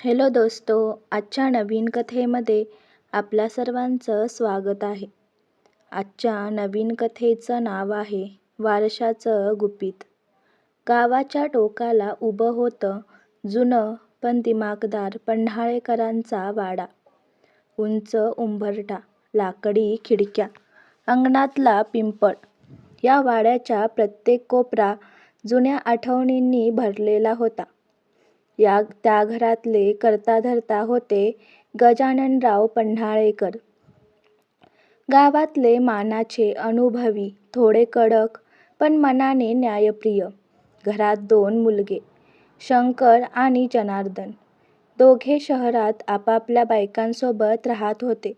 Hello दोस्तो आजच्या नवीन कथेमध्ये आपल्या सर्वांचं स्वागत आहे. आजच्या नवीन कथेचं नाव आहे वारशाचं गुपित. गावाच्या टोकाला उभं होतं जुनं पण दिमागदार पन्हाळेकरांचा वाडा. उंच उंबरठा, लाकडी खिडक्या, अंगणातला पिंपळ या वाड्याच्या प्रत्येक कोपरा जुन्या आठवणींनी भरलेला होता. या त्या घरातले करता-धर्ता होते गजाननराव पन्हाळेकर. गावातले मानाचे, अनुभवी, थोडे कडक पण मनाने न्यायप्रिय. घरात दोन मुलगे, शंकर आणि जनार्दन. दोघे शहरात आपापल्या बायकांसोबत राहत होते.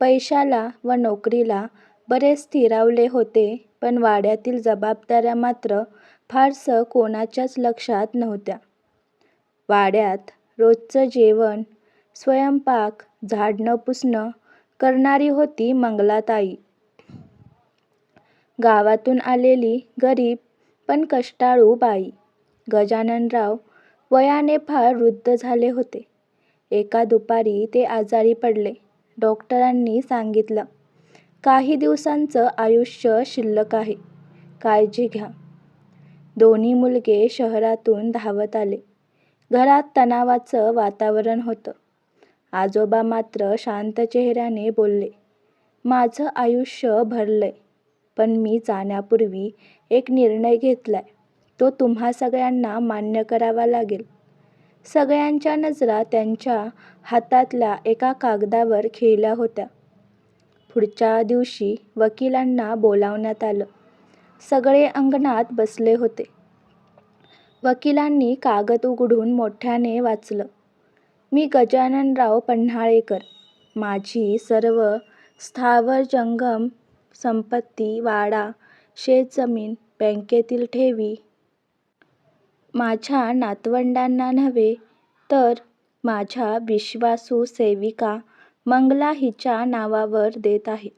पैशाला व नोकरीला बरेच स्थिरावले होते पण वाड्यातील जबाबदाऱ्या मात्र फारसं कोणाच्याच लक्षात नव्हत्या. वाड्यात रोजचं जेवण, स्वयंपाक, झाडणं-पुसणं करणारी होती मंगलाताई. गावातून आलेली गरीब पण कष्टाळू बाई. गजाननराव वयाने फार वृद्ध झाले होते. एका दुपारी ते आजारी पडले. डॉक्टरांनी सांगितलं, काही दिवसांचं आयुष्य शिल्लक आहे. काळजी घ्या. दोन्ही मुलगे शहरातून धावत आले. घरात तणावाचं वातावरण होतं. आजोबा मात्र शांत चेहऱ्याने बोलले, माझं आयुष्य भरलंय, पण मी जाण्यापूर्वी एक निर्णय घेतलाय. तो तुम्हा सगळ्यांना मान्य करावा लागेल. सगळ्यांच्या नजरा त्यांच्या हातातल्या एका कागदावर खिळल्या होत्या. पुढच्या दिवशी वकिलांना बोलावण्यात आलं. सगळे अंगणात बसले होते. वकिलांनी कागद उघडून मोठ्याने वाचलं. मी गजाननराव पन्हाळेकर. माझी सर्व स्थावर जंगम संपत्ती, वाडा, शेतजमीन, बँकेतील ठेवी माझ्या नातवंडांना नव्हे तर माझ्या विश्वासू सेविका मंगला हिच्या नावावर देत आहे.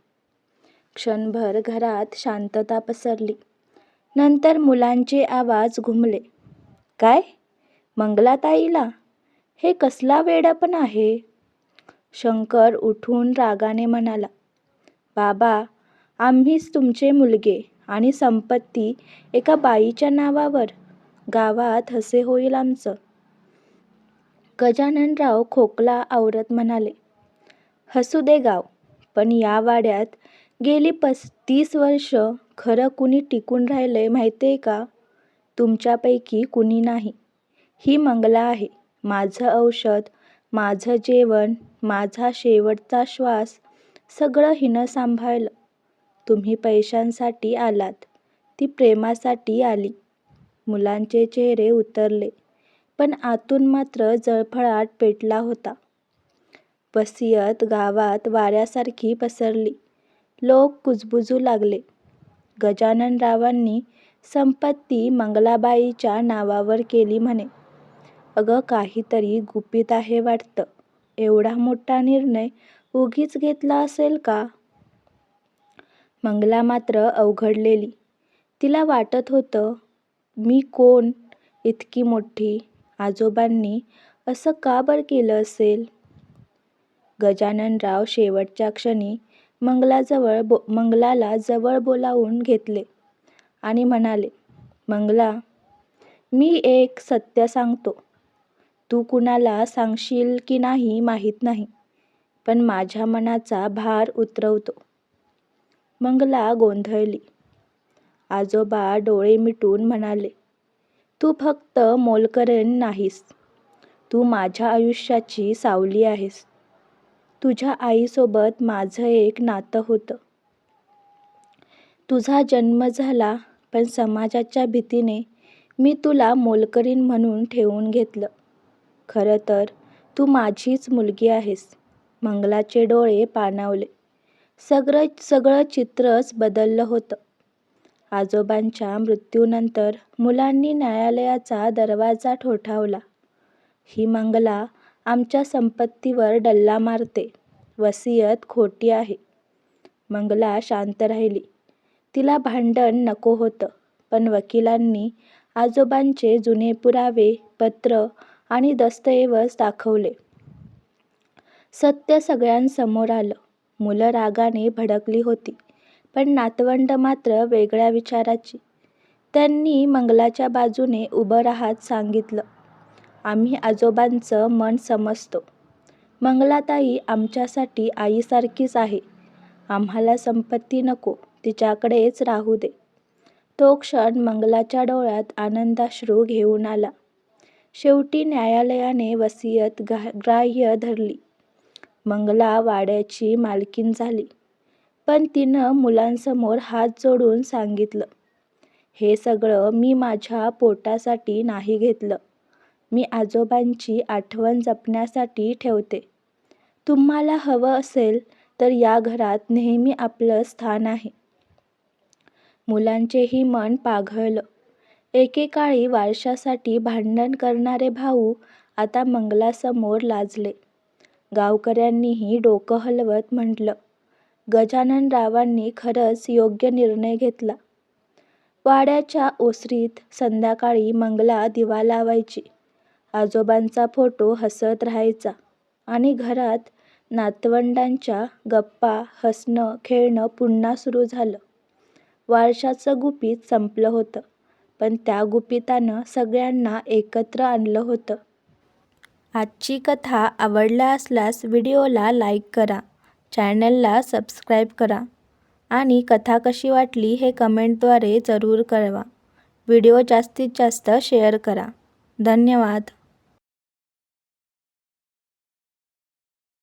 क्षणभर घरात शांतता पसरली. नंतर मुलांचे आवाज घुमले, काय? मंगलाताईला? हे कसला वेडेपणा आहे? शंकर उठून रागाने म्हणाला, बाबा, आम्हीच तुमचे मुलगे आणि संपत्ती एका बाईच्या नावावर? गावात हसे होईल आमचं. गजाननराव खोकला आवरत म्हणाले, हसू दे गाव, पण या वाड्यात गेली पस्तीस वर्ष खरं कुणी टिकून राहिलंय आहे का? तुमच्यापैकी कुणी नाही. ही मंगला आहे. माझं औषध, माझं जेवण, माझा शेवटचा श्वास सगळं हिनं सांभाळलं. तुम्ही पैशांसाठी आलात, ती प्रेमासाठी आली. मुलांचे चेहरे उतरले पण आतून मात्र जळफळाट पेटला होता. वसियत गावात वाऱ्यासारखी पसरली. लोक कुजबुजू लागले. गजाननरावांनी संपत्ती मंगलाबाईच्या नावावर केली म्हणे. अगं काहीतरी गुपित आहे वाटतं. एवढा मोठा निर्णय उगीच घेतला असेल का? मंगला मात्र अवघडलेली. तिला वाटत होतं, मी कोण इतकी मोठी? आजोबांनी असं का बरं केलं असेल? गजाननराव शेवटच्या क्षणी मंगलाला जवळ बोलावून घेतले आणि म्हणाले, मंगला, मी एक सत्य सांगतो. तू कुणाला सांगशील की नाही माहीत नाही, पण माझ्या मनाचा भार उतरवतो. मंगला गोंधळली. आजोबा डोळे मिटून म्हणाले, तू फक्त मोलकरण नाहीस, तू माझ्या आयुष्याची सावली आहेस. तुझ्या आईसोबत माझं एक नातं होतं. तुझा जन्म झाला पण समाजाच्या भीतीने मी तुला मोलकरीण म्हणून ठेवून घेतलं. खरं तर तू माझीच मुलगी आहेस. मंगलाचे डोळे पाणावले. सगळं सगळं चित्रच बदललं होतं. आजोबांच्या मृत्यूनंतर मुलांनी न्यायालयाचा दरवाजा ठोठावला. ही मंगला आमच्या संपत्तीवर डल्ला मारते. वसियत खोटी आहे. मंगला शांत राहिली. तिला भांडण नको होतं. पण वकिलांनी आजोबांचे जुने पुरावे, पत्रं आणि दस्तऐवज दाखवले. सत्य सगळ्यांसमोर आलं. मुलं रागाने भडकली होती. पण नातवंड मात्र वेगळ्या विचाराची. त्यांनी मंगलाच्या बाजूने उभं राहत सांगितलं, आम्ही आजोबांचं मन समजतो. मंगलाताई आमच्यासाठी आईसारखीच आहे. आम्हाला संपत्ती नको, तिच्याकडेच राहू दे. तो क्षण मंगलाच्या डोळ्यात आनंदाश्रू घेऊन आला. शेवटी न्यायालयाने वसियत ग्राह्य धरली. मंगला वाड्याची मालकीण झाली. पण तिनं मुलांसमोर हात जोडून सांगितलं, हे सगळं मी माझ्या पोटासाठी नाही घेतलं. मी आजोबांची आठवण जपण्यासाठी ठेवते. तुम्हाला हवं असेल तर या घरात नेहमी आपलं स्थान आहे. मुलांचेही मन पाघळलं. एकेकाळी वारशासाठी भांडण करणारे भाऊ आता मंगलासमोर लाजले. गावकऱ्यांनीही डोकं हलवत म्हटलं, गजाननरावांनी खरंच योग्य निर्णय घेतला. वाड्याच्या ओसरीत संध्याकाळी मंगला दिवा लावायची. आजोबांचा फोटो हसत राहायचा आणि घरात नातवंडांच्या गप्पा, हसणं खेळणं पुन्हा सुरू झालं. वारशाचं गुपित संपलं होतं, पण त्या गुपितानं सगळ्यांना एकत्र आणलं होतं. आजची कथा आवडला असल्यास व्हिडिओला लाईक करा, चॅनलला सबस्क्राईब करा आणि कथा कशी वाटली हे कमेंटद्वारे जरूर कळवा. व्हिडिओ जास्तीत जास्त शेअर करा. धन्यवाद.